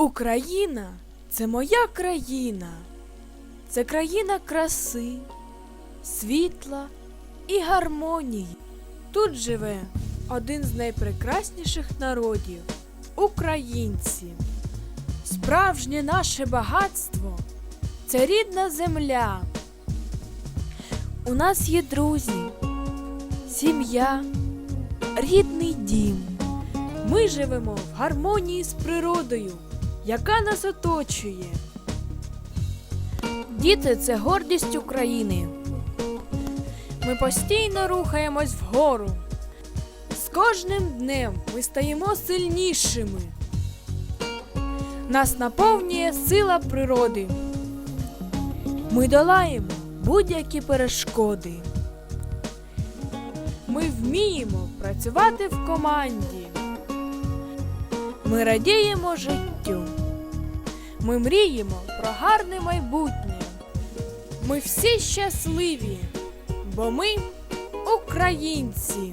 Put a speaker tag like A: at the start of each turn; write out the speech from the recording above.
A: Україна це моя країна. Це країна краси, світла і гармонії. Тут живе один з найпрекрасніших народів українці. Справжнє наше багатство це рідна земля. У нас є друзі, сім'я, рідний дім. Ми живемо в гармонії з природою, яка нас оточує. Діти це гордість України. Ми постійно рухаємось вгору. З кожним днем ми стаємо сильнішими. Нас наповнює сила природи. Ми долаємо будь-які перешкоди. Ми вміємо працювати в команді. Ми радіємо життю. Ми мріємо про гарне майбутнє. Ми всі щасливі, бо ми українці.